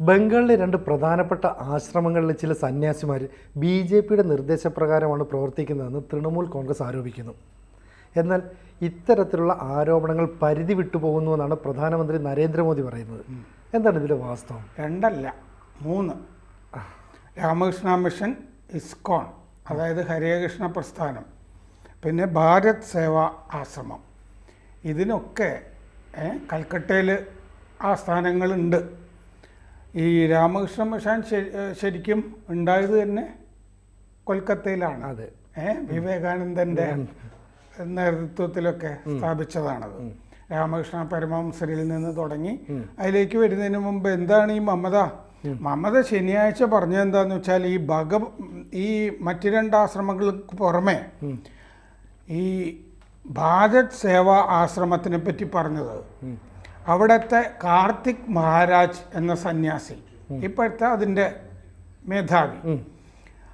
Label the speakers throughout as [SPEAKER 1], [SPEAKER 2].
[SPEAKER 1] ബംഗാളിലെ രണ്ട് പ്രധാനപ്പെട്ട ആശ്രമങ്ങളിലെ ചില സന്യാസിമാർ ബി ജെ പിയുടെ നിർദ്ദേശപ്രകാരമാണ് പ്രവർത്തിക്കുന്നതെന്ന് തൃണമൂൽ കോൺഗ്രസ് ആരോപിക്കുന്നു. എന്നാൽ ഇത്തരത്തിലുള്ള ആരോപണങ്ങൾ പരിധി വിട്ടുപോകുന്നുവെന്നാണ് പ്രധാനമന്ത്രി നരേന്ദ്രമോദി പറയുന്നത്. എന്താണ് ഇതിന്റെ വാസ്തവം?
[SPEAKER 2] രണ്ടല്ല മൂന്ന്. രാമകൃഷ്ണ മിഷൻ ഇസ്കോൺ അതായത് ഹരേകൃഷ്ണ പ്രസ്ഥാനം പിന്നെ ഭാരത് സേവാ ആശ്രമം. ഇതിനൊക്കെ കൽക്കട്ടയിൽ ആ ആസ്ഥാനങ്ങളുണ്ട് ഈ രാമകൃഷ്ണ മിഷൻ ശരിക്കും ഉണ്ടായത് തന്നെ കൊൽക്കത്തയിലാണ്.
[SPEAKER 1] അതെ.
[SPEAKER 2] ഏ വിവേകാനന്ദന്റെ നേതൃത്വത്തിലൊക്കെ സ്ഥാപിച്ചതാണത്. രാമകൃഷ്ണ പരമഹംസരിൽ നിന്ന് തുടങ്ങി അതിലേക്ക് വരുന്നതിന് മുമ്പ് എന്താണ് ഈ മമത? മമത ശനിയാഴ്ച പറഞ്ഞ എന്താന്ന് വെച്ചാൽ ഈ ഭഗ ഈ മറ്റു രണ്ട് ആശ്രമങ്ങൾക്ക് പുറമെ ഈ ഭാരത് സേവാ ആശ്രമത്തിനെ പറ്റി പറഞ്ഞത്. അവിടുത്തെ കാർത്തിക് മഹാരാജ് എന്ന സന്യാസി. ഇപ്പോഴത്തെ അതിന്റെ മേധാവി.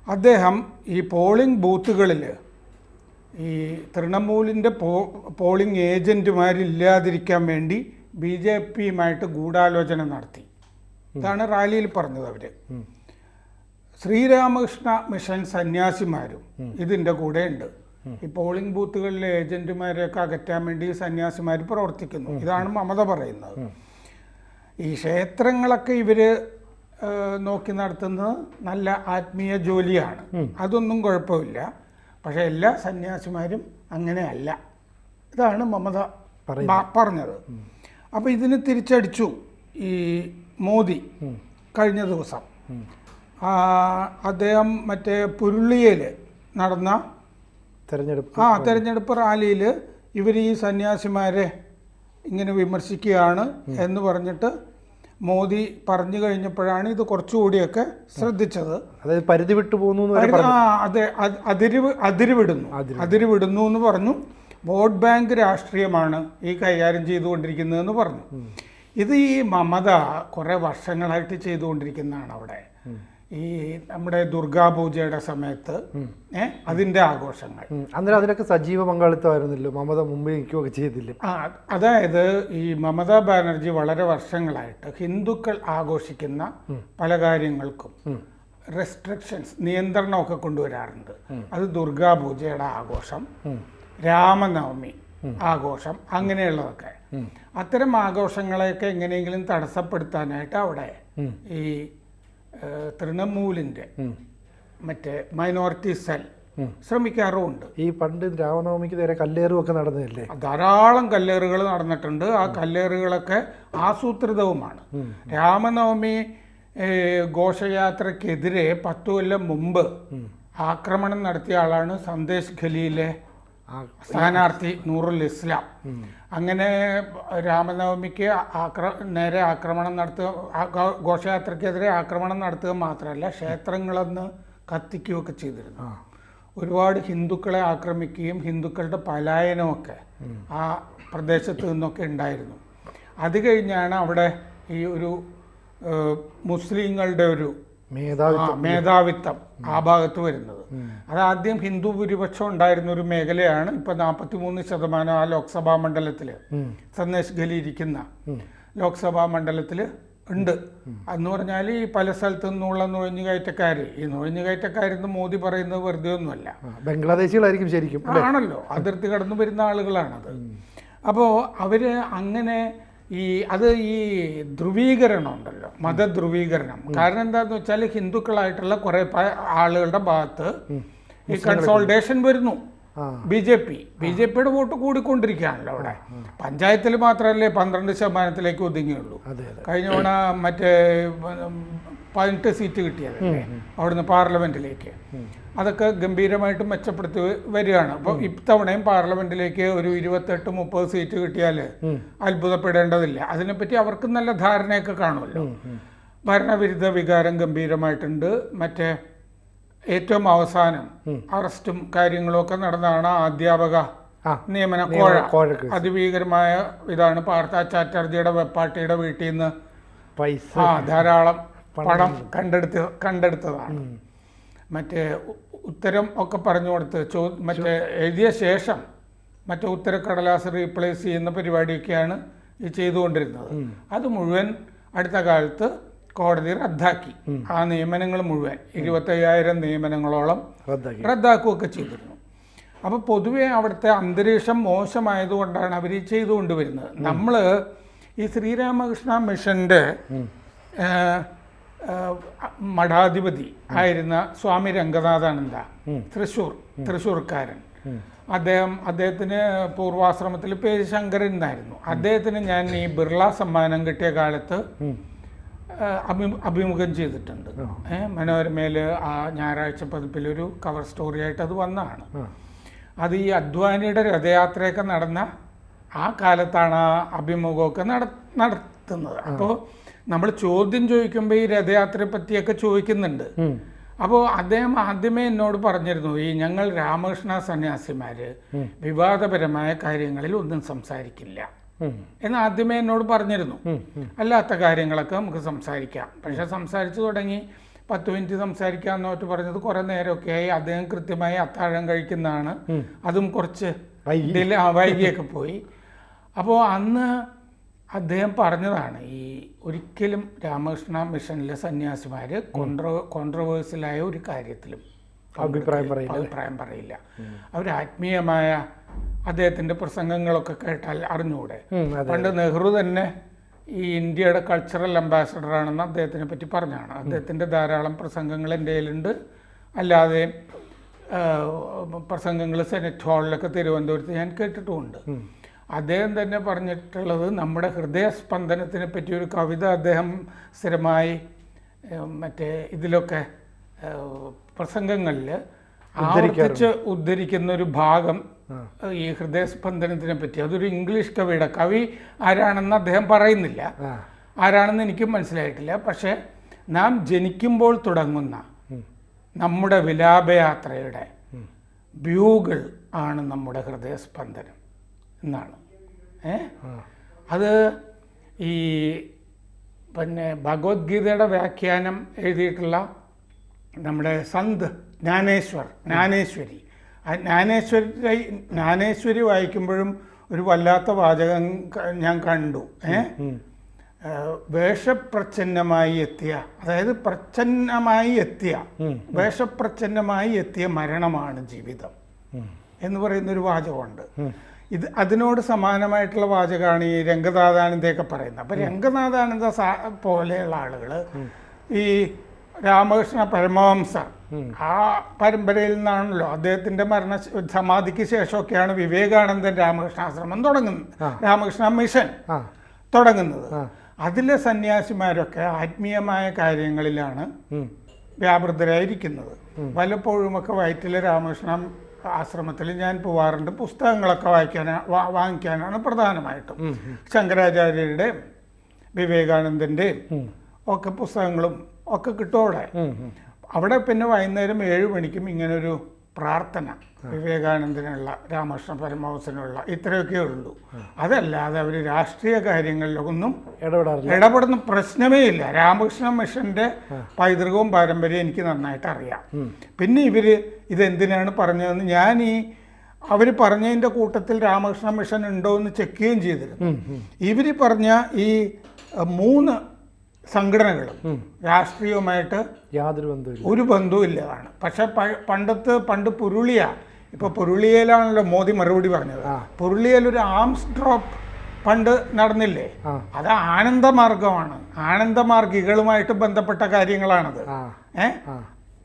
[SPEAKER 2] അദ്ദേഹം ഈ പോളിംഗ് ബൂത്തുകളിൽ ഈ തൃണമൂലിന്റെ പോ പോളിംഗ് ഏജന്റുമാരില്ലാതിരിക്കാൻ വേണ്ടി ബി ജെ പിയുമായിട്ട് ഗൂഢാലോചന നടത്തി. ഇതാണ് റാലിയിൽ പറഞ്ഞത് അവർ ശ്രീരാമകൃഷ്ണ മിഷൻ സന്യാസിമാരും ഇതിന്റെ കൂടെ ഉണ്ട് ഈ പോളിംഗ് ബൂത്തുകളിലെ ഏജന്റുമാരെയൊക്കെ അകറ്റാൻ വേണ്ടി സന്യാസിമാർ പ്രവർത്തിക്കുന്നു. ഇതാണ് മമത പറയുന്നത്. ഈ ക്ഷേത്രങ്ങളൊക്കെ ഇവർ നോക്കി നടത്തുന്നത് നല്ല ആത്മീയ ജോലിയാണ്. അതൊന്നും കുഴപ്പമില്ല. പക്ഷെ എല്ലാ സന്യാസിമാരും അങ്ങനെയല്ല. ഇതാണ് മമത പറഞ്ഞത്. അപ്പോൾ ഇതിന് തിരിച്ചടിച്ചു ഈ മോദി കഴിഞ്ഞ ദിവസം. അദ്ദേഹം മറ്റേ പുരുളിയയിൽ നടന്ന
[SPEAKER 1] തെരഞ്ഞെടുപ്പ്
[SPEAKER 2] ആ തെരഞ്ഞെടുപ്പ് റാലിയിൽ ഇവർ ഈ സന്യാസിമാരെ ഇങ്ങനെ വിമർശിക്കുകയാണ് എന്ന് പറഞ്ഞിട്ട് മോദി പറഞ്ഞു കഴിഞ്ഞപ്പോഴാണ് ഇത് കുറച്ചുകൂടിയൊക്കെ ശ്രദ്ധിച്ചത്.
[SPEAKER 1] അതായത് പരിധി വിട്ടു പോകുന്നു
[SPEAKER 2] ആ അതെ അതിരിവ് അതിര് അതിരുവിടുന്നു. അതിരുവിടുന്നു എന്ന് പറഞ്ഞു. വോട്ട് ബാങ്ക് രാഷ്ട്രീയമാണ് ഈ കൈകാര്യം ചെയ്തുകൊണ്ടിരിക്കുന്നതെന്ന് പറഞ്ഞു. ഇത് ഈ മമത കുറേ വർഷങ്ങളായിട്ട് ചെയ്തുകൊണ്ടിരിക്കുന്നതാണ് അവിടെ. ഈ നമ്മുടെ ദുർഗാപൂജയുടെ സമയത്ത് അതിന്റെ അതിന്റെ ആഘോഷങ്ങൾ.
[SPEAKER 1] അന്നേരം അതിനൊക്കെ സജീവ പങ്കാളിത്തമായിരുന്നല്ലോ. മമത മുമ്പേ നിൽക്കുകയൊക്കെ ചെയ്തില്ലേ?
[SPEAKER 2] ആ അതായത് ഈ മമതാ ബാനർജി വളരെ വർഷങ്ങളായിട്ട് ഹിന്ദുക്കൾ ആഘോഷിക്കുന്ന പല കാര്യങ്ങൾക്കും റെസ്ട്രിക്ഷൻസ് നിയന്ത്രണമൊക്കെ കൊണ്ടുവരാറുണ്ട്. അത് ദുർഗാപൂജയുടെ ആഘോഷം രാമനവമി ആഘോഷം അങ്ങനെയുള്ളതൊക്കെ. അത്തരം ആഘോഷങ്ങളെയൊക്കെ എങ്ങനെയെങ്കിലും തടസ്സപ്പെടുത്താനായിട്ട് അവിടെ ഈ തൃണമൂലിന്റെ മറ്റേ മൈനോറിറ്റി സെൽ ശ്രമിക്കാറുമുണ്ട്.
[SPEAKER 1] ഈ പണ്ട് രാമനവമിക്ക് നേരെ കല്ലേറും ഒക്കെ നടന്നതല്ലേ?
[SPEAKER 2] ധാരാളം കല്ലേറുകൾ നടന്നിട്ടുണ്ട്. ആ കല്ലേറുകളൊക്കെ ആസൂത്രിതവുമാണ്. രാമനവമി ഘോഷയാത്രക്കെതിരെ പത്ത് പത്തു കൊല്ലം മുമ്പ് ആക്രമണം നടത്തിയ ആളാണ് സന്ദേശ് ഖലിയിലെ സ്ഥാനാർത്ഥി നൂറുൽ ഇസ്ലാം. അങ്ങനെ രാമനവമിക്ക് ആക്ര നേരെ ആക്രമണം നടത്തുക ഘോഷയാത്രയ്ക്കെതിരെ ആക്രമണം നടത്തുക മാത്രമല്ല ക്ഷേത്രങ്ങളെന്ന് കത്തിക്കുകയൊക്കെ ചെയ്തിരുന്നു. ഒരുപാട് ഹിന്ദുക്കളെ ആക്രമിക്കുകയും ഹിന്ദുക്കളുടെ പലായനമൊക്കെ ആ പ്രദേശത്ത് നിന്നൊക്കെ ഉണ്ടായിരുന്നു. അത് കഴിഞ്ഞാണ് അവിടെ ഈ ഒരു മുസ്ലിങ്ങളുടെ ഒരു മേധാവിത്വം ആ ഭാഗത്ത് വരുന്നത്. അത് ആദ്യം ഹിന്ദു ഭൂരിപക്ഷം ഉണ്ടായിരുന്ന ഒരു മേഖലയാണ് ഇപ്പൊ നാൽപ്പത്തി മൂന്ന് ശതമാനം ആ ലോക്സഭാ മണ്ഡലത്തിൽ സന്ദേശ് ഗലി ഇരിക്കുന്ന ലോക്സഭാ മണ്ഡലത്തിൽ ഉണ്ട്. എന്ന് പറഞ്ഞാൽ ഈ പല സ്ഥലത്തു നിന്നുള്ള നുഴഞ്ഞുകയറ്റക്കാര് ഈ നുഴഞ്ഞുകയറ്റക്കാരെന്ന് മോദി പറയുന്നത് വെറുതെ ഒന്നുമല്ല.
[SPEAKER 1] ബംഗ്ലാദേശികളായിരിക്കും ശരിക്കും
[SPEAKER 2] ആണല്ലോ. അതിർത്തി കടന്നു വരുന്ന ആളുകളാണത്. അപ്പോ അവർ അങ്ങനെ ഈ അത് ഈ ധ്രുവീകരണം ഉണ്ടല്ലോ മതധ്രുവീകരണം. കാരണം എന്താന്ന് വെച്ചാൽ ഹിന്ദുക്കളായിട്ടുള്ള കുറെ ആളുകളുടെ ഭാഗത്ത് ഈ കൺസോൾട്ടേഷൻ വരുന്നു. B J P B J പിയുടെ വോട്ട് കൂടിക്കൊണ്ടിരിക്കുകയാണല്ലോ അവിടെ. പഞ്ചായത്തിൽ മാത്രമല്ലേ പന്ത്രണ്ട് ശതമാനത്തിലേക്ക് ഒതുങ്ങിയുള്ളൂ. കഴിഞ്ഞ തവണ മറ്റേ പതിനെട്ട് സീറ്റ് കിട്ടിയത് അവിടുന്ന് പാർലമെന്റിലേക്ക്. അതൊക്കെ ഗംഭീരമായിട്ട് മെച്ചപ്പെടുത്തി വരികയാണ്. അപ്പോൾ ഇത്തവണയും പാർലമെന്റിലേക്ക് ഒരു ഇരുപത്തെട്ട് മുപ്പത് സീറ്റ് കിട്ടിയാൽ അത്ഭുതപ്പെടേണ്ടതില്ല. അതിനെപ്പറ്റി അവർക്ക് നല്ല ധാരണയൊക്കെ കാണുമല്ലോ. ഭരണവിരുദ്ധ വികാരം ഗംഭീരമായിട്ടുണ്ട്. മറ്റേ ഏറ്റവും അവസാനം അറസ്റ്റും കാര്യങ്ങളും ഒക്കെ നടന്നതാണ് അധ്യാപക നിയമന കോഴ. അതിഭീകരമായ ഇതാണ് പാർത്ഥ ചാറ്റർജിയുടെ വെപ്പാട്ടിയുടെ വീട്ടിൽ നിന്ന്
[SPEAKER 1] പൈസ.
[SPEAKER 2] ധാരാളം പണം കണ്ടെടുത്ത് കണ്ടെടുത്തതാണ്. മറ്റേ ഉത്തരം ഒക്കെ പറഞ്ഞു കൊടുത്ത് ചോ മറ്റേ എഴുതിയ ശേഷം മറ്റേ ഉത്തരക്കടലാസ് റീപ്ലേസ് ചെയ്യുന്ന പരിപാടിയൊക്കെയാണ് ഈ ചെയ്തുകൊണ്ടിരുന്നത്. അത് മുഴുവൻ അടുത്ത കാലത്ത് കോടതി റദ്ദാക്കി. ആ നിയമനങ്ങൾ മുഴുവൻ ഇരുപത്തയ്യായിരം നിയമനങ്ങളോളം
[SPEAKER 1] റദ്ദാക്കി.
[SPEAKER 2] റദ്ദാക്കുകയൊക്കെ ചെയ്തിരുന്നു. അപ്പോൾ പൊതുവേ അവിടുത്തെ അന്തരീക്ഷം മോശമായതുകൊണ്ടാണ് അവർ ചെയ്തുകൊണ്ടുവരുന്നത്. നമ്മൾ ഈ ശ്രീരാമകൃഷ്ണ മിഷന്റെ മഠാധിപതി ആയിരുന്ന സ്വാമി രംഗനാഥാനന്ദ തൃശൂർ തൃശൂർക്കാരൻ അദ്ദേഹം അദ്ദേഹത്തിന് പൂർവാശ്രമത്തിൽ പേര് ശങ്കരൻ എന്നായിരുന്നു. അദ്ദേഹത്തിന് ഞാൻ ഈ ബിർള സമ്മാനം കിട്ടിയ കാലത്ത് അഭി- അഭിമുഖം ചെയ്തിട്ടുണ്ട്. മനോരമയിൽ ആ ഞായറാഴ്ച പതിപ്പിലൊരു കവർ സ്റ്റോറി ആയിട്ട് അത് വന്നതാണ്. അത് ഈ അദ്വാനിയുടെ രഥയാത്രയൊക്കെ നടന്ന ആ കാലത്താണ് ആ അഭിമുഖമൊക്കെ നട നടത്തുന്നത്. അപ്പോൾ നമ്മൾ ചോദ്യം ചോദിക്കുമ്പോൾ ഈ രഥയാത്രയെ പറ്റിയൊക്കെ ചോദിക്കുന്നുണ്ട്. അപ്പോൾ അദ്ദേഹം ആദ്യമേ എന്നോട് പറഞ്ഞിരുന്നു ഈ ഞങ്ങൾ രാമകൃഷ്ണ സന്യാസിമാര് വിവാദപരമായ കാര്യങ്ങളിൽ ഒന്നും സംസാരിക്കില്ല. എന്ന് ആദ്യമേ എന്നോട് പറഞ്ഞിരുന്നു. അല്ലാത്ത കാര്യങ്ങളൊക്കെ നമുക്ക് സംസാരിക്കാം. പക്ഷെ സംസാരിച്ചു തുടങ്ങി. പത്ത് മിനിറ്റ് സംസാരിക്കാം എന്നോട്ട് പറഞ്ഞത് കുറേ നേരമൊക്കെ ആയി അദ്ദേഹം കൃത്യമായി അത്താഴം കഴിക്കുന്നതാണ്. അതും കുറച്ച്
[SPEAKER 1] വൈകി.
[SPEAKER 2] വൈകിയൊക്കെ പോയി. അപ്പോൾ അന്ന് അദ്ദേഹം പറഞ്ഞതാണ് ഈ ഒരിക്കലും രാമകൃഷ്ണ മിഷനിലെ സന്യാസിമാർ കോൺട്രോ കോൺട്രവേഴ്സിലായ ഒരു കാര്യത്തിലും
[SPEAKER 1] അഭിപ്രായം പറയില്ല
[SPEAKER 2] അഭിപ്രായം പറയില്ല. അവർ ആത്മീയമായ അദ്ദേഹത്തിന്റെ പ്രസംഗങ്ങളൊക്കെ കേട്ടാൽ അറിഞ്ഞുകൂടെ പണ്ട് നെഹ്റു തന്നെ ഈ ഇന്ത്യയുടെ കൾച്ചറൽ അംബാസഡർ ആണെന്ന് അദ്ദേഹത്തിനെ പറ്റി പറഞ്ഞാണ്. അദ്ദേഹത്തിന്റെ ധാരാളം പ്രസംഗങ്ങൾ എന്റെ കയ്യിലുണ്ട്. അല്ലാതെ പ്രസംഗങ്ങൾ സെനറ്റ് ഹാളിലൊക്കെ തിരുവനന്തപുരത്ത് ഞാൻ കേട്ടിട്ടുമുണ്ട്. അദ്ദേഹം തന്നെ പറഞ്ഞിട്ടുള്ളത് നമ്മുടെ ഹൃദയസ്പന്ദനത്തിനെ പറ്റി ഒരു കവിത അദ്ദേഹം സ്ഥിരമായി മറ്റേ ഇതിലൊക്കെ പ്രസംഗങ്ങളിൽ ആവർത്തിച്ച് ഉദ്ധരിക്കുന്ന ഒരു ഭാഗം ഈ ഹൃദയസ്പന്ദനത്തിനെ പറ്റി. അതൊരു ഇംഗ്ലീഷ് കവിയുടെ. കവി ആരാണെന്ന് അദ്ദേഹം പറയുന്നില്ല. ആരാണെന്ന് എനിക്കും മനസ്സിലായിട്ടില്ല. പക്ഷേ നാം ജനിക്കുമ്പോൾ തുടങ്ങുന്ന നമ്മുടെ വിലാപയാത്രയുടെ ബ്യൂഗിൾ ആണ് നമ്മുടെ ഹൃദയസ്പന്ദനം എന്നാണ്. അത് ഈ പിന്നെ ഭഗവത്ഗീതയുടെ വ്യാഖ്യാനം എഴുതിയിട്ടുള്ള നമ്മുടെ സന്ത് ജ്ഞാനേശ്വർ ജ്ഞാനേശ്വരി. ആ ജ്ഞാനേശ്വരി ജ്ഞാനേശ്വരി വായിക്കുമ്പോഴും ഒരു വല്ലാത്ത വാചകം ഞാൻ കണ്ടു. ഏഹ് വേഷപ്രച്ഛന്നമായി എത്തിയ അതായത് പ്രച്ഛന്നമായി എത്തിയ വേഷപ്രച്ഛന്നമായി എത്തിയ മരണമാണ് ജീവിതം എന്ന് പറയുന്നൊരു വാചകമുണ്ട്. ഇത് അതിനോട് സമാനമായിട്ടുള്ള വാചകമാണ് ഈ രംഗനാഥാനന്ദയൊക്കെ പറയുന്നത്. അപ്പം രംഗനാഥാനന്ദ സാ- പോലെയുള്ള ആളുകൾ ഈ രാമകൃഷ്ണ പരമവംസ ആ പരമ്പരയിൽ നിന്നാണല്ലോ അദ്ദേഹത്തിന്റെ മരണ സമാധിക്ക് ശേഷമൊക്കെയാണ് വിവേകാനന്ദൻ രാമകൃഷ്ണാശ്രമം തുടങ്ങുന്നത്. രാമകൃഷ്ണ മിഷൻ തുടങ്ങുന്നത്. അതിലെ സന്യാസിമാരൊക്കെ ആത്മീയമായ കാര്യങ്ങളിലാണ്. വ്യാപൃതരായിരിക്കുന്നത്. പലപ്പോഴുമൊക്കെ വയറ്റിലെ രാമകൃഷ്ണ ആശ്രമത്തിൽ ഞാൻ പോവാറുണ്ട്. പുസ്തകങ്ങളൊക്കെ വായിക്കാൻ വാ- വാങ്ങിക്കാനാണ് പ്രധാനമായിട്ടും. ശങ്കരാചാര്യരുടെയും വിവേകാനന്ദന്റെയും ഒക്കെ പുസ്തകങ്ങളും ഒക്കെ കിട്ടും അവിടെ. അവിടെ പിന്നെ വൈകുന്നേരം ഏഴ് മണിക്കും ഇങ്ങനൊരു പ്രാർത്ഥന വിവേകാനന്ദനുള്ള രാമകൃഷ്ണ പരമഹംസനുള്ള ഇത്രയൊക്കെ ഉള്ളൂ. അതല്ലാതെ അവർ രാഷ്ട്രീയ കാര്യങ്ങളിലൊന്നും
[SPEAKER 1] ഇടപെടാറില്ല.
[SPEAKER 2] ഇടപെടുന്ന പ്രശ്നമേ ഇല്ല. രാമകൃഷ്ണ മിഷന്റെ പൈതൃകവും പാരമ്പര്യവും എനിക്ക് നന്നായിട്ട് അറിയാം. പിന്നെ ഇവർ ഇതെന്തിനാണ് പറഞ്ഞതെന്ന് ഞാൻ ഈ അവർ പറഞ്ഞതിന്റെ കൂട്ടത്തിൽ രാമകൃഷ്ണ മിഷൻ ഉണ്ടോ എന്ന് ചെക്ക് ചെയ്യുകയും ചെയ്തിരുന്നു. ഇവർ പറഞ്ഞ ഈ മൂന്ന് സംഘടനകളും രാഷ്ട്രീയവുമായിട്ട്
[SPEAKER 1] യാതൊരു ബന്ധവും
[SPEAKER 2] ഒരു ബന്ധവും ഇല്ലതാണ്. പക്ഷെ പണ്ടത്ത് പണ്ട് പുരുളിയ ഇപ്പൊ പുരുളിയയിലാണല്ലോ മോദി മറുപടി പറഞ്ഞത്. പുരുളിയയിൽ ഒരു ആംസ് ഡ്രോപ്പ് പണ്ട് നടന്നില്ലേ? അത് ആനന്ദമാർഗമാണ്. ആനന്ദമാർഗികളുമായിട്ട് ബന്ധപ്പെട്ട കാര്യങ്ങളാണത്. ഏ?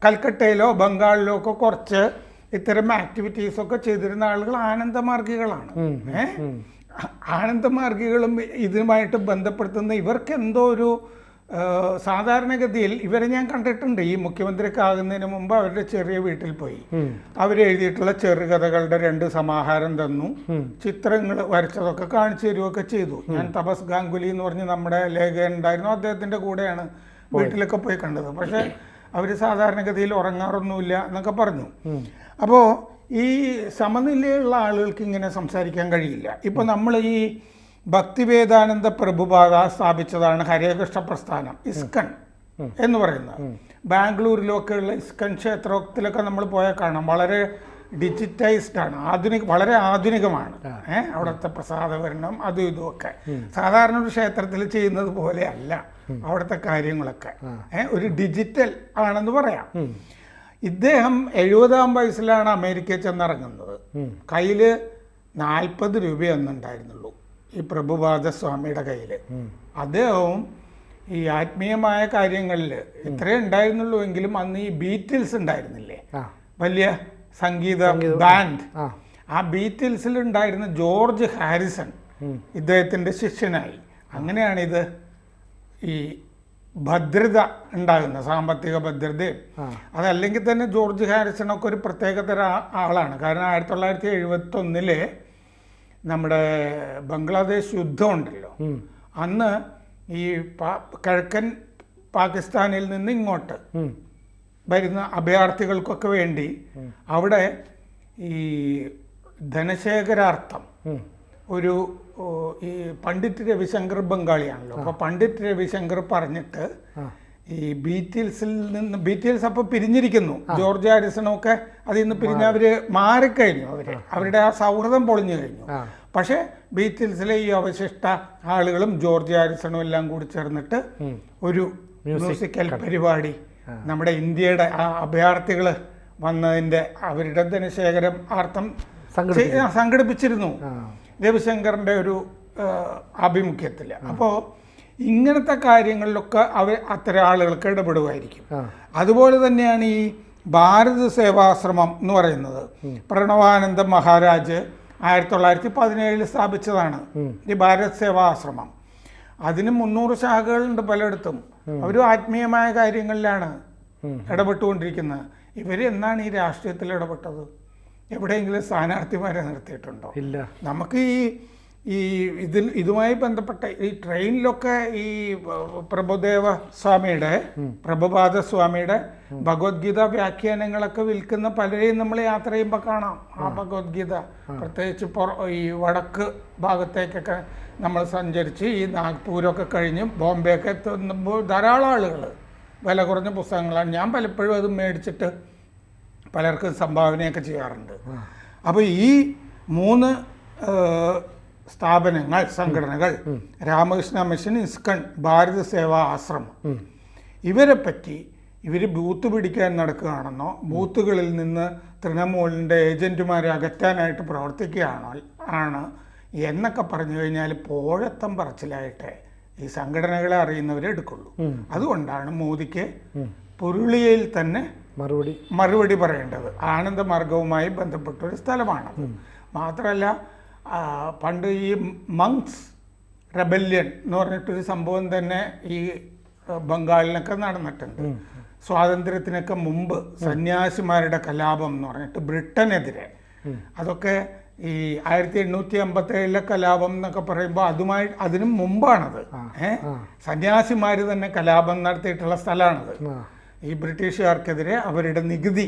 [SPEAKER 2] കൽക്കട്ടയിലോ ബംഗാളിലോ ഒക്കെ കുറച്ച് ഇത്തരം ആക്ടിവിറ്റീസ് ഒക്കെ ചെയ്തിരുന്ന ആളുകൾ ആനന്ദമാർഗികളാണ്. ഏ? ആനന്ദമാർഗികളും ഇതുമായിട്ട് ബന്ധപ്പെടുത്തുന്ന ഇവർക്ക് എന്തോ ഒരു സാധാരണഗതിയിൽ ഇവരെ ഞാൻ കണ്ടിട്ടുണ്ട്. ഈ മുഖ്യമന്ത്രിയൊക്കെ ആകുന്നതിന് മുമ്പ് അവരുടെ ചെറിയ വീട്ടിൽ പോയി. അവരെഴുതിയിട്ടുള്ള ചെറുകഥകളുടെ രണ്ട് സമാഹാരം തന്നു. ചിത്രങ്ങൾ വരച്ചതൊക്കെ കാണിച്ചു തരുമൊക്കെ ചെയ്തു. ഞാൻ തപസ് ഗാംഗുലി എന്ന് പറഞ്ഞ് നമ്മുടെ ലേഖകൻ ഉണ്ടായിരുന്നു. അദ്ദേഹത്തിന്റെ കൂടെയാണ് വീട്ടിലൊക്കെ പോയി കണ്ടത്. പക്ഷെ അവർ സാധാരണഗതിയിൽ ഉറങ്ങാറൊന്നുമില്ല എന്നൊക്കെ പറഞ്ഞു. അപ്പോൾ ഈ സമനിലയുള്ള ആളുകൾക്ക് ഇങ്ങനെ സംസാരിക്കാൻ കഴിയില്ല. ഇപ്പോൾ നമ്മൾ ഈ ഭക്തിവേദാനന്ദ പ്രഭുപാത സ്ഥാപിച്ചതാണ് ഹരേകൃഷ്ണ പ്രസ്ഥാനം ഇസ്കൺ എന്ന് പറയുന്നത്. ബാംഗ്ലൂരിലൊക്കെ ഉള്ള ഇസ്കൺ ക്ഷേത്രത്തിലൊക്കെ നമ്മൾ പോയാൽ കാണാം. വളരെ ഡിജിറ്റൈസ്ഡ് ആണ്. ആധുനിക വളരെ ആധുനികമാണ്. ഏഹ് അവിടുത്തെ പ്രസാദവരണം അതും ഇതുമൊക്കെ. സാധാരണ ഒരു ക്ഷേത്രത്തിൽ ചെയ്യുന്നത് പോലെയല്ല അവിടുത്തെ കാര്യങ്ങളൊക്കെ. ഏഹ് ഒരു ഡിജിറ്റൽ ആണെന്ന് പറയാം. ഇദ്ദേഹം എഴുപതാം വയസ്സിലാണ് അമേരിക്കയിൽ ചെന്നിറങ്ങുന്നത്. കയ്യിൽ നാൽപ്പത് രൂപയൊന്നുണ്ടായിരുന്നുള്ളൂ. ഈ പ്രഭുപാദ സ്വാമിയുടെ കയ്യിൽ അദ്ദേഹവും ഈ ആത്മീയമായ കാര്യങ്ങളിൽ ഇത്രേ ഉണ്ടായിരുന്നുള്ളൂ എങ്കിലും അന്ന് ഈ ബീറ്റിൽസ് ഉണ്ടായിരുന്നില്ലേ? വലിയ സംഗീത ബാൻഡ്.
[SPEAKER 1] ആ.
[SPEAKER 2] ബീറ്റിൽസിൽ ഉണ്ടായിരുന്ന ജോർജ് ഹാരിസൺ ഇദ്ദേഹത്തിന്റെ ശിഷ്യനായി. അങ്ങനെയാണ് ഇത് ഈ ഭദ്രത ഉണ്ടാകുന്ന സാമ്പത്തിക ഭദ്രതയും. അതല്ലെങ്കിൽ തന്നെ ജോർജ് ഹാരിസണൊക്കെ ഒരു പ്രത്യേകതര ആളാണ്. കാരണം ആയിരത്തി തൊള്ളായിരത്തി എഴുപത്തി ഒന്നിൽ നമ്മുടെ ബംഗ്ലാദേശ് യുദ്ധം ഉണ്ടല്ലോ അന്ന് ഈ കിഴക്കൻ പാകിസ്ഥാനിൽ നിന്ന് ഇങ്ങോട്ട് വരുന്ന അഭയാർത്ഥികൾക്കൊക്കെ വേണ്ടി അവിടെ ഈ ധനശേഖരാർത്ഥം ഒരു ഈ പണ്ഡിറ്റ് രവിശങ്കർ ബംഗാളിയാണല്ലോ. അപ്പൊ പണ്ഡിറ്റ് രവിശങ്കർ പറഞ്ഞിട്ട് ഈ ബീറ്റിൽസിൽ നിന്ന് ബീറ്റിൽസ് അപ്പൊ പിരിഞ്ഞിരിക്കുന്നു. ജോർജ് ഹാരിസണും ഒക്കെ അതിൽ നിന്ന് പിരിഞ്ഞ് അവർ മാറിക്കഴിഞ്ഞു അവർ. അവരുടെ ആ സൗഹൃദം പൊളിഞ്ഞു കഴിഞ്ഞു. പക്ഷെ ബീറ്റിൽസിലെ ഈ അവശിഷ്ട ആളുകളും ജോർജ് ആരിസണും എല്ലാം കൂടി ചേർന്നിട്ട് ഒരു മ്യൂസിക്കൽ പരിപാടി നമ്മുടെ ഇന്ത്യയുടെ ആ അഭയാർത്ഥികൾ വന്നതിന്റെ അവരുടെ ധനശേഖരം ആർത്ഥം സംഘടിപ്പിച്ചിരുന്നു. രവിശങ്കറിന്റെ ഒരു ആഭിമുഖ്യത്തിൽ അപ്പോൾ ഇങ്ങനത്തെ കാര്യങ്ങളിലൊക്കെ അവർ അത്തരം ആളുകൾക്ക് ഇടപെടുമായിരിക്കും അതുപോലെ തന്നെയാണ് ഈ ഭാരത സേവാശ്രമം എന്ന് പറയുന്നത്. പ്രണവാനന്ദ മഹാരാജ് ആയിരത്തി തൊള്ളായിരത്തി പതിനേഴിൽ സ്ഥാപിച്ചതാണ് ഈ ഭാരത് സേവാശ്രമം. അതിന് മുന്നൂറ് ശാഖകളുണ്ട് പലയിടത്തും. അവരും ആത്മീയമായ കാര്യങ്ങളിലാണ് ഇടപെട്ടുകൊണ്ടിരിക്കുന്നത്. ഇവർ എന്നാണ് ഈ രാഷ്ട്രീയത്തിൽ ഇടപെട്ടത്? എവിടെയെങ്കിലും സ്ഥാനാർത്ഥിമാരെ നിർത്തിയിട്ടുണ്ടോ?
[SPEAKER 1] ഇല്ല.
[SPEAKER 2] നമുക്ക് ഈ ഈ ഇതിൽ ഇതുമായി ബന്ധപ്പെട്ട ഈ ട്രെയിനിലൊക്കെ ഈ പ്രഭുദേവ സ്വാമിയുടെ പ്രഭുപാദ സ്വാമിയുടെ ഭഗവത്ഗീത വ്യാഖ്യാനങ്ങളൊക്കെ വിൽക്കുന്ന പലരെയും നമ്മൾ യാത്ര ചെയ്യുമ്പോൾ കാണാം. ആ ഭഗവത്ഗീത പ്രത്യേകിച്ച് ഈ വടക്ക് ഭാഗത്തേക്കൊക്കെ നമ്മൾ സഞ്ചരിച്ച് ഈ നാഗ്പൂരൊക്കെ കഴിഞ്ഞ് ബോംബെ ഒക്കെ എത്തുമ്പോൾ ധാരാളം ആളുകൾ വില കുറഞ്ഞ പുസ്തകങ്ങളാണ്. ഞാൻ പലപ്പോഴും അത് മേടിച്ചിട്ട് പലർക്കും സംഭാവനയൊക്കെ ചെയ്യാറുണ്ട്. അപ്പോൾ ഈ മൂന്ന് സ്ഥാപനങ്ങൾ സംഘടനകൾ രാമകൃഷ്ണ മിഷൻ ഇസ്കൺ ഭാരത സേവാ ആശ്രമം. ഇവരെ പറ്റി ഇവർ ബൂത്ത് പിടിക്കാൻ നടക്കുകയാണെന്നോ ബൂത്തുകളിൽ നിന്ന് തൃണമൂലിന്റെ ഏജന്റുമാരെ അകറ്റാനായിട്ട് പ്രവർത്തിക്കുകയാണോ ആണ് എന്നൊക്കെ പറഞ്ഞു കഴിഞ്ഞാൽ പോഴത്തം പറച്ചിലായിട്ട് ഈ സംഘടനകളെ അറിയുന്നവരെ എടുക്കുള്ളൂ. അതുകൊണ്ടാണ് മോദിക്ക് പുരുളിയയിൽ തന്നെ
[SPEAKER 1] മറുപടി.
[SPEAKER 2] മറുപടി പറയേണ്ടത്. ആനന്ദമാർഗവുമായി ബന്ധപ്പെട്ട ഒരു സ്ഥലമാണത് മാത്രമല്ല പണ്ട് ഈ മങ്സ് റെബല്യൻ എന്ന് പറഞ്ഞിട്ടൊരു സംഭവം തന്നെ ഈ ബംഗാളിലൊക്കെ നടന്നിട്ടുണ്ട്. സ്വാതന്ത്ര്യത്തിനൊക്കെ മുമ്പ് സന്യാസിമാരുടെ കലാപം എന്ന് പറഞ്ഞിട്ട് ബ്രിട്ടനെതിരെ. അതൊക്കെ ഈ ആയിരത്തി എണ്ണൂറ്റി അമ്പത്തി ഏഴിലെ കലാപം എന്നൊക്കെ പറയുമ്പോൾ അതുമായി അതിനും മുമ്പാണത്. ഏഹ് സന്യാസിമാർ തന്നെ കലാപം നടത്തിയിട്ടുള്ള സ്ഥലമാണത് ഈ ബ്രിട്ടീഷുകാർക്കെതിരെ അവരുടെ നികുതി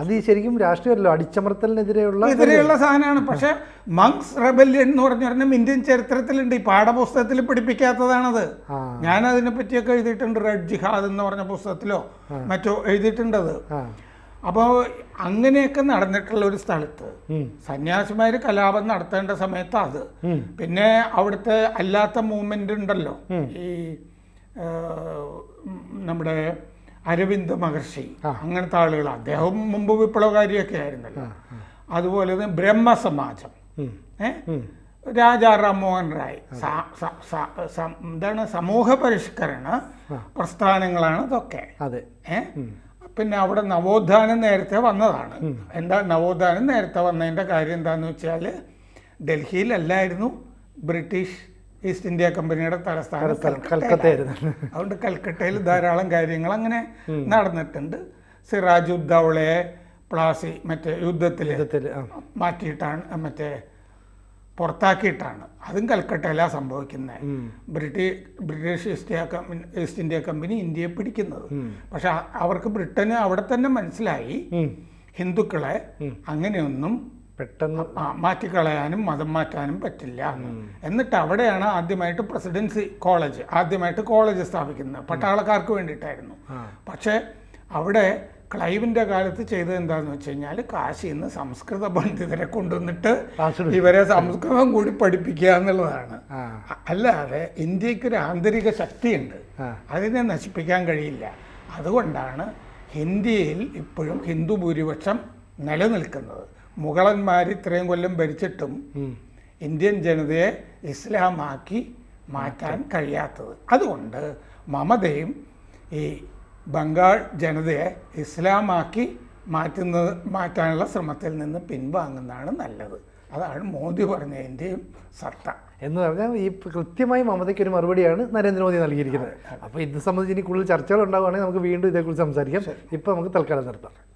[SPEAKER 1] അത് ശരിക്കും രാഷ്ട്രീയമല്ലോ അടിച്ചമർത്തലിനെതിരെയുള്ള
[SPEAKER 2] എതിരെയുള്ള സാധനമാണ്. പക്ഷെ മങ്സ് റെബല്യൻ എന്ന് പറഞ്ഞു പറഞ്ഞാൽ ഇന്ത്യൻ ചരിത്രത്തിലുണ്ട്. ഈ പാഠപുസ്തകത്തിൽ പഠിപ്പിക്കാത്തതാണത്. ഞാൻ അതിനെ പറ്റിയൊക്കെ എഴുതിയിട്ടുണ്ട് റെഡ് ജിഹാദ് എന്ന് പറഞ്ഞ പുസ്തകത്തിലോ മറ്റോ എഴുതിയിട്ടുണ്ടത്. അപ്പോൾ അങ്ങനെയൊക്കെ നടന്നിട്ടുള്ള ഒരു സ്ഥലത്ത്
[SPEAKER 1] സന്യാസിമാര്
[SPEAKER 2] സന്യാസിമാർ കലാപം നടത്തേണ്ട സമയത്ത് അത്. പിന്നെ അവിടുത്തെ അല്ലാത്ത മൂവ്മെന്റ് ഉണ്ടല്ലോ. ഈ നമ്മുടെ അരവിന്ദ് മഹർഷി അങ്ങനത്തെ ആളുകൾ അദ്ദേഹം മുമ്പ് വിപ്ലവകാരിയൊക്കെ ആയിരുന്നല്ലോ. അതുപോലെ തന്നെ ബ്രഹ്മസമാജം.
[SPEAKER 1] രാജാ
[SPEAKER 2] റാം രാജാ റാംമോഹൻ റായ്. എന്താണ് സമൂഹ പരിഷ്കരണ പ്രസ്ഥാനങ്ങളാണ് ഇതൊക്കെ.
[SPEAKER 1] അതെ.
[SPEAKER 2] പിന്നെ അവിടെ നവോത്ഥാനം നേരത്തെ വന്നതാണ്. എന്താ നവോത്ഥാനം നേരത്തെ വന്നതിന്റെ കാര്യം എന്താണെന്ന് വെച്ചാൽ ഡൽഹിയിലല്ലായിരുന്നു ബ്രിട്ടീഷ് ഈസ്റ്റ് ഇന്ത്യ കമ്പനിയുടെ തലസ്ഥാനം
[SPEAKER 1] കൽക്കത്തയായിരുന്നു
[SPEAKER 2] അതുകൊണ്ട് കൽക്കട്ടയിൽ ധാരാളം കാര്യങ്ങൾ അങ്ങനെ നടന്നിട്ടുണ്ട്. സിറാജ് ഉദ്ദൗളയെ പ്ലാസി മറ്റേ യുദ്ധത്തിൽ മാറ്റിയിട്ടാണ് മറ്റേ പുറത്താക്കിയിട്ടാണ്. അതും കൽക്കട്ടയിലാണ് സംഭവിക്കുന്നത് British British East India Company East India Company ഇന്ത്യയെ പിടിക്കുന്നത്. പക്ഷെ അവർക്ക് ബ്രിട്ടന് അവിടെ തന്നെ മനസ്സിലായി. ഹിന്ദുക്കളെ അങ്ങനെയൊന്നും
[SPEAKER 1] പെട്ടെന്ന്
[SPEAKER 2] മാറ്റിക്കളയാനും മതം മാറ്റാനും പറ്റില്ല. എന്നിട്ട് അവിടെയാണ് ആദ്യമായിട്ട് പ്രസിഡൻസി കോളേജ് ആദ്യമായിട്ട് കോളേജ് സ്ഥാപിക്കുന്നത്. പട്ടാളക്കാർക്ക് വേണ്ടിയിട്ടായിരുന്നു. പക്ഷേ അവിടെ ക്ലൈവിന്റെ കാലത്ത് ചെയ്തത് എന്താണെന്ന് വെച്ച് കഴിഞ്ഞാൽ കാശിയിൽ നിന്ന് സംസ്കൃത പണ്ഡിതരെ കൊണ്ടുവന്നിട്ട് ഇവരെ സംസ്കൃതം കൂടി പഠിപ്പിക്കുക എന്നുള്ളതാണ്. അല്ലാതെ ഇന്ത്യയ്ക്ക് ഒരു ആന്തരിക ശക്തിയുണ്ട്. അതിനെ നശിപ്പിക്കാൻ കഴിയില്ല. അതുകൊണ്ടാണ് ഇന്ത്യയിൽ ഇപ്പോഴും ഹിന്ദു ഭൂരിപക്ഷം നിലനിൽക്കുന്നത്. മുഗളന്മാർ ഇത്രയും കൊല്ലം ഭരിച്ചിട്ടും ഇന്ത്യൻ ജനതയെ ഇസ്ലാമാക്കി മാറ്റാൻ കഴിയാത്തത്. അതുകൊണ്ട് മമതയും ഈ ബംഗാൾ ജനതയെ ഇസ്ലാമാക്കി മാറ്റുന്നത് മാറ്റാനുള്ള ശ്രമത്തിൽ നിന്ന് പിൻവാങ്ങുന്നതാണ് നല്ലത്. അതാണ് മോദി പറഞ്ഞതിന്റെയും സത്ത.
[SPEAKER 1] എന്ന് പറഞ്ഞാൽ ഈ കൃത്യമായി മമതയ്ക്ക് ഒരു മറുപടിയാണ് നരേന്ദ്രമോദി നൽകിയിരിക്കുന്നത്. അപ്പോൾ ഇത് സംബന്ധിച്ച് ഇനി കൂടുതൽ ചർച്ചകൾ ഉണ്ടാവുകയാണെങ്കിൽ നമുക്ക് വീണ്ടും ഇതേക്കുറിച്ച് സംസാരിക്കാം. ഇപ്പോൾ നമുക്ക് തൽക്കാലം നിർത്താം.